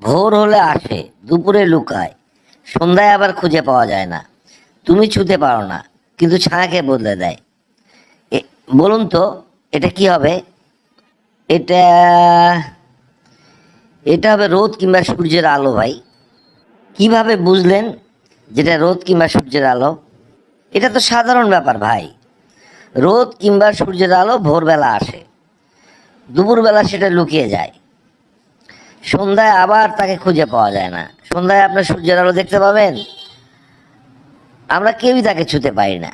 ভোর হলে আসে, দুপুরে লুকায়। সন্ধ্যায় আবার খুঁজে পাওয়া যায় না। তুমি ছুতে পারো না, কিন্তু ছায়াকে বদলে দেয়। বলুন তো, এটা কি হবে? এটা এটা হবে রোদ কিংবা সূর্যের আলো ভাই। কীভাবে বুঝলেন যেটা রোদ কিংবা সূর্যের আলো? এটা তো সাধারণ ব্যাপার ভাই। রোদ কিংবা সূর্যের আলো ভোরবেলা আসে। দুপুরবেলা সেটা লুকিয়ে যায়। সন্ধ্যায় আবার তাকে খুঁজে পাওয়া যায় না। সন্ধ্যায় আপনার সূর্যের আলো দেখতে পাবেন। আমরা কেউই তাকে ছুতে পারি না।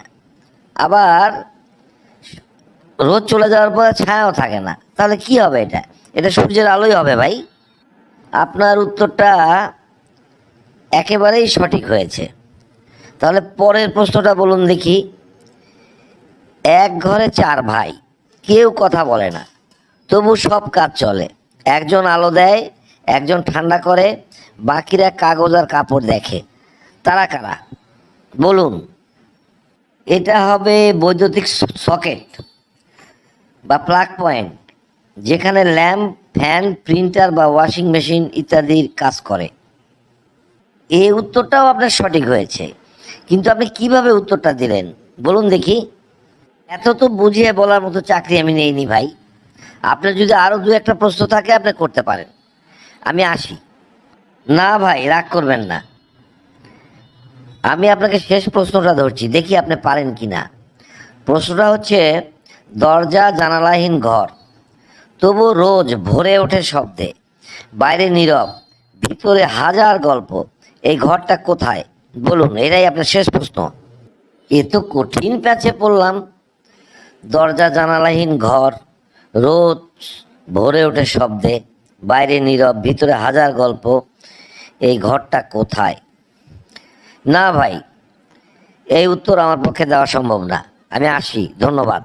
আবার রোদ চলে যাওয়ার পর ছায়াও থাকে না। তাহলে কি হবে এটা? এটা সূর্যের আলোই হবে ভাই। আপনার উত্তরটা একেবারেই সঠিক হয়েছে। তাহলে পরের প্রশ্নটা বলুন দেখি। এক ঘরে চার ভাই, কেউ কথা বলে না। তবু সব কাজ চলে। একজন আলো দেয়, একজন ঠান্ডা করে, বাকিরা কাগজ আর কাপড় দেখে। তারা কারা? বলুন। এটা হবে বৈদ্যুতিক সকেট বা প্লাগ পয়েন্ট, যেখানে ল্যাম্প, ফ্যান, প্রিন্টার বা ওয়াশিং মেশিন ইত্যাদির কাজ করে। এই উত্তরটাও আপনার সঠিক হয়েছে, কিন্তু আপনি কীভাবে উত্তরটা দিলেন? বলুন দেখি। এত তো বুঝিয়ে বলার মতো চাকরি আমি নেইনি ভাই। আপনার যদি আরও দু একটা প্রশ্ন থাকে, আপনি করতে পারেন। আমি আসি। না ভাই, রাগ করবেন না। আমি আপনাকে শেষ প্রশ্নটা ধরছি, দেখি আপনি পারেন কি না প্রশ্নটা হচ্ছে, দরজা, জানালাহীন ঘর। তবু রোজ ভরে ওঠে শব্দে। বাইরে নীরব, ভিতরে হাজার গল্প। এই ঘরটা কোথায়? বলুন, এটাই আপনার শেষ প্রশ্ন। এ তো কঠিন প্যাচে পড়লাম। দরজা, জানালাহীন ঘর। রোজ ভরে ওঠে শব্দে, বাইরে নীরব, ভিতরে হাজার গল্প, এই ঘরটা কোথায়? না ভাই, এই উত্তর আমার পক্ষে দেওয়া সম্ভব না। আমি আসি, ধন্যবাদ।